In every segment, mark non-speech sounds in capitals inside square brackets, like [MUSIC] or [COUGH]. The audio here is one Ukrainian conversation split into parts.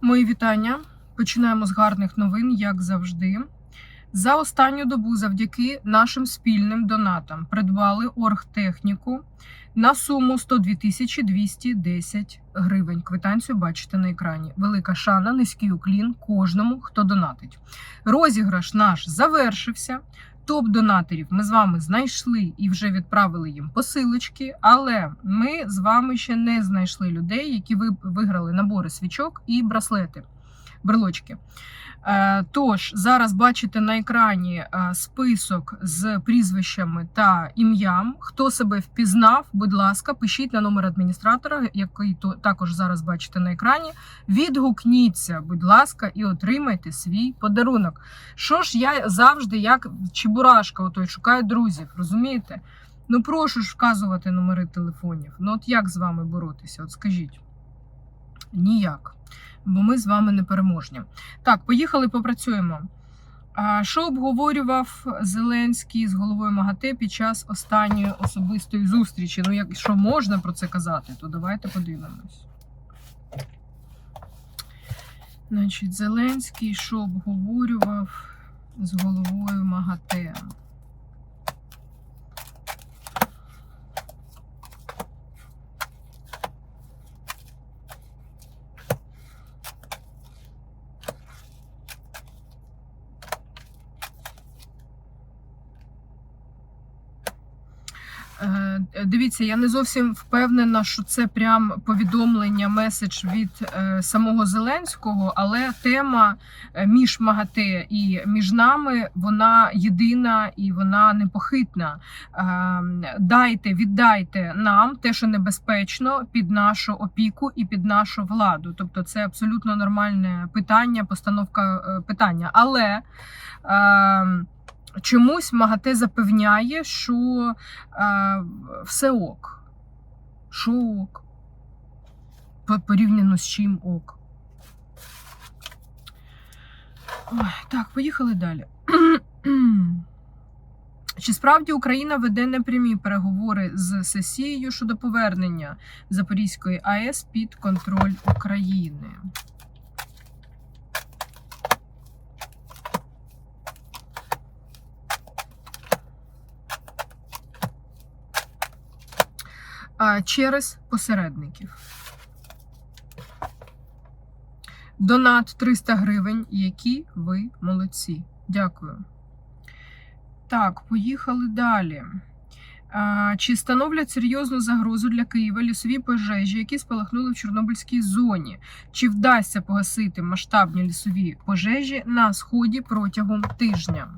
Мої вітання. Починаємо з гарних новин, як завжди. За останню добу, завдяки нашим спільним донатам, придбали оргтехніку на суму 102 тисячі 210 гривень. Квитанцію бачите на екрані. Велика шана, низький уклін кожному, хто донатить. Розіграш наш завершився. Топ донаторів ми з вами знайшли і вже відправили їм посилочки, але ми з вами ще не знайшли людей, які виграли набори свічок і браслети, брелочки. Е, Тож зараз бачите на екрані е, список з прізвищами та ім'ям. Хто себе впізнав, будь ласка, пишіть на номер адміністратора, який то також зараз бачите на екрані. Відгукніться, будь ласка, і отримайте свій подарунок. Що ж я завжди, як чебурашка, отой шукаю друзів, розумієте? Ну прошу ж вказувати номери телефонів. Ну от як з вами боротися? От скажіть. Ніяк. Бо ми з вами не переможні. Так, поїхали, попрацюємо. Що обговорював Зеленський з головою МАГАТЕ під час останньої особистої зустрічі? Ну, якщо можна про це казати, то давайте подивимось. Значить, Зеленський що обговорював з головою МАГАТЕ? Е, Дивіться, я не зовсім впевнена, що це прям повідомлення, меседж від е, самого Зеленського, але тема е, між МАГАТЕ і між нами вона єдина і вона непохитна. Е, дайте, віддайте нам те, що небезпечно, під нашу опіку і під нашу владу. Тобто, це абсолютно нормальне питання, постановка е, питання. Але е, чомусь МАГАТЕ запевняє, що е, все ок. Що ок? Порівняно з чим ок. Ой, так, поїхали далі. [CLEARS THROAT] Чи справді Україна веде непрямі переговори з сесією щодо повернення Запорізької АЕС під контроль України? Через посередників. Донат 300 гривень, які ви молодці. Дякую. Так, поїхали далі. Чи становлять серйозну загрозу для Києва лісові пожежі, які спалахнули в Чорнобильській зоні? Чи вдасться погасити масштабні лісові пожежі на сході протягом тижня?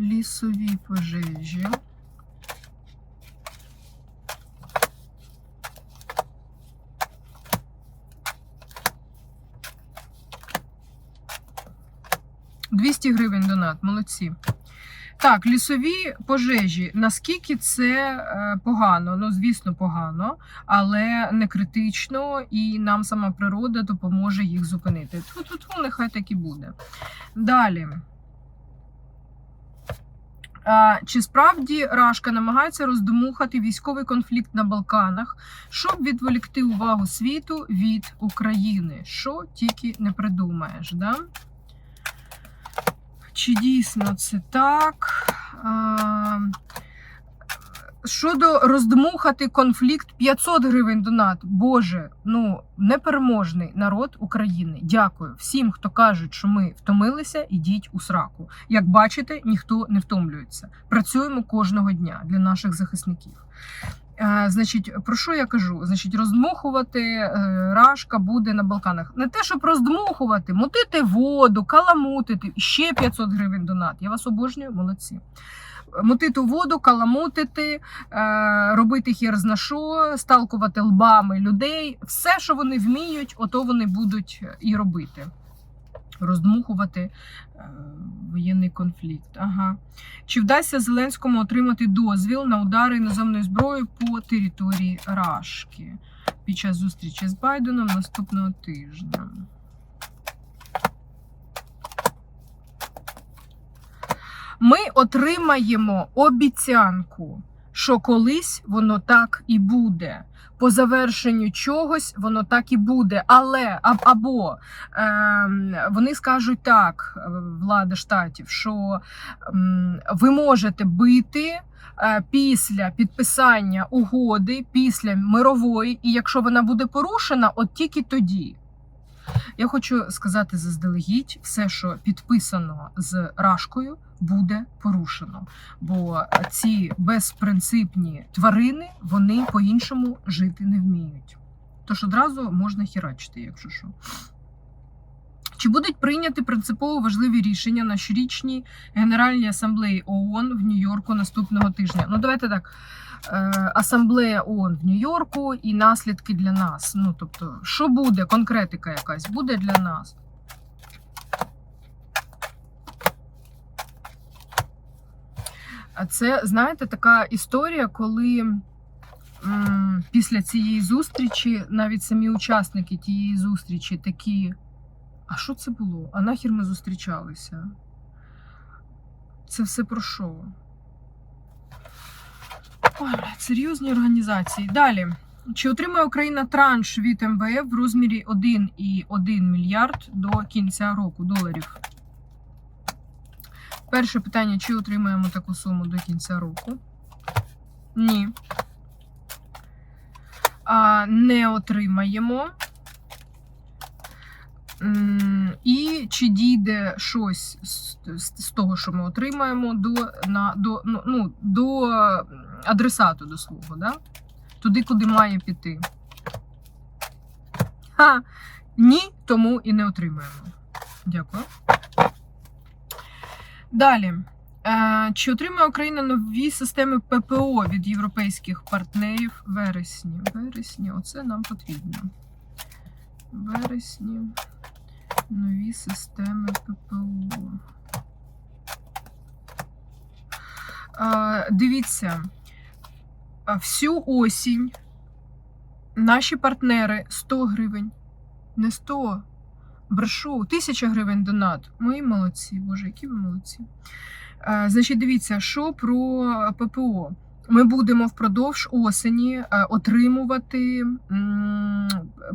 Лісові пожежі. – 200 гривень донат, молодці. Так, лісові пожежі. Наскільки це е, погано? Ну, звісно, погано, але не критично, і нам сама природа допоможе їх зупинити. Тут нехай так і буде. Далі. Чи справді Рашка намагається роздмухати військовий конфлікт на Балканах, щоб відволікти увагу світу від України? Що тільки не придумаєш, да? Чи дійсно це так? А, Щодо роздмухати конфлікт 500 гривень донат. Боже, ну непереможний народ України. Дякую всім, хто кажуть, що ми втомилися, ідіть у сраку. Як бачите, ніхто не втомлюється. Працюємо кожного дня для наших захисників. Е, значить, про що я кажу? Значить, роздмухувати е, рашка буде на Балканах. Не те, щоб роздмухувати, мутити воду, каламутити. Ще 500 гривень донат. Я вас обожнюю, молодці. Мутити воду, каламутити, е, робити хір зна що, сталкувати лбами людей. Все, що вони вміють, ото вони будуть і робити. Роздмухувати воєнний конфлікт. Ага. Чи вдасться Зеленському отримати дозвіл на удари іноземною зброєю по території Рашки під час зустрічі з Байденом наступного тижня? Ми отримаємо обіцянку, що колись воно так і буде. По завершенню чогось воно так і буде. Але або е, вони скажуть так, е, влада штатів, що м, ви можете бити. е, Після підписання угоди, після мирової, і якщо вона буде порушена, от тільки тоді. Я хочу сказати заздалегідь, все, що підписано з Рашкою, буде порушено. Бо ці безпринципні тварини вони по-іншому жити не вміють. Тож одразу можна хірачити, якщо що. Чи будуть прийняті принципово важливі рішення на щорічній Генеральній асамблеї ООН в Нью-Йорку наступного тижня? Ну, давайте так. Е, Асамблея ООН в Нью-Йорку і наслідки для нас. Ну, тобто, що буде, конкретика якась буде для нас. Це, знаєте, така історія, коли після цієї зустрічі навіть самі учасники тієї зустрічі такі. А що це було? А нахер ми зустрічалися? Це все про що? Ой, серйозні організації. Далі. Чи отримає Україна транш від МВФ в розмірі 1,1 мільярд до кінця року доларів? Перше питання: чи отримаємо таку суму до кінця року? Ні. А, не отримаємо. І чи дійде щось з того, що ми отримаємо, до, на, до, ну, ну, до адресату до свого, да? туди, куди має піти? Ха, ні, тому і не отримаємо. Дякую. Далі. Е, Чи отримає Україна нові системи ППО від європейських партнерів вересні? Вересні, оце нам потрібно. Вересні. Нові системи ППО. Дивіться, всю осінь наші партнери 100 гривень. Не 100, брешу, 1000 гривень донат. Мої молодці, боже, які ви молодці. Значить, дивіться, що про ППО. Ми будемо впродовж осені е, отримувати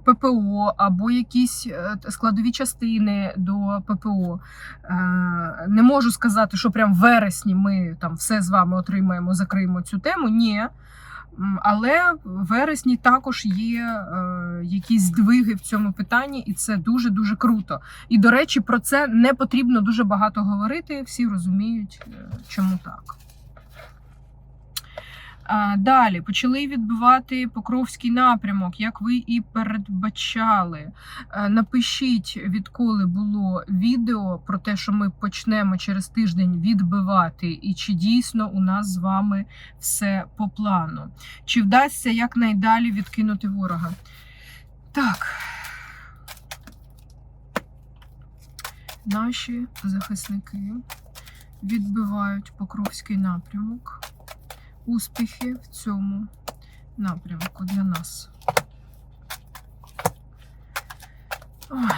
ППО або якісь е, складові частини до ППО. Е, Не можу сказати, що прям в вересні ми там все з вами отримаємо, закриємо цю тему. Ні. Але в вересні також є якісь здвиги в цьому питанні, і це дуже дуже круто. І до речі, про це не потрібно дуже багато говорити. Всі розуміють, чому так. Далі почали відбивати Покровський напрямок, як ви і передбачали. Е, Напишіть, відколи було відео про те, що ми почнемо через тиждень відбивати, і чи дійсно у нас з вами все по плану. Чи вдасться якнайдалі відкинути ворога? Так. Наші захисники відбивають Покровський напрямок успіхи в цьому напрямку для нас. Ой.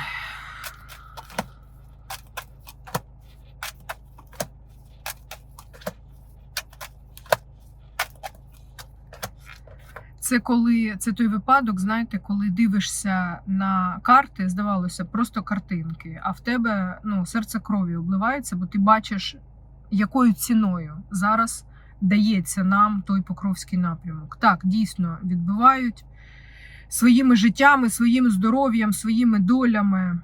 Це коли це той випадок, знаєте, коли дивишся на карти, здавалося, просто картинки, а в тебе ну, серце крові обливається, бо ти бачиш, якою ціною зараз дається нам той Покровський напрямок. Так, дійсно відбивають своїми життями, своїм здоров'ям, своїми долями.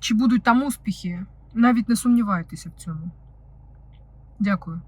Чи будуть там успіхи? Навіть не сумнівайтеся в цьому. Дякую.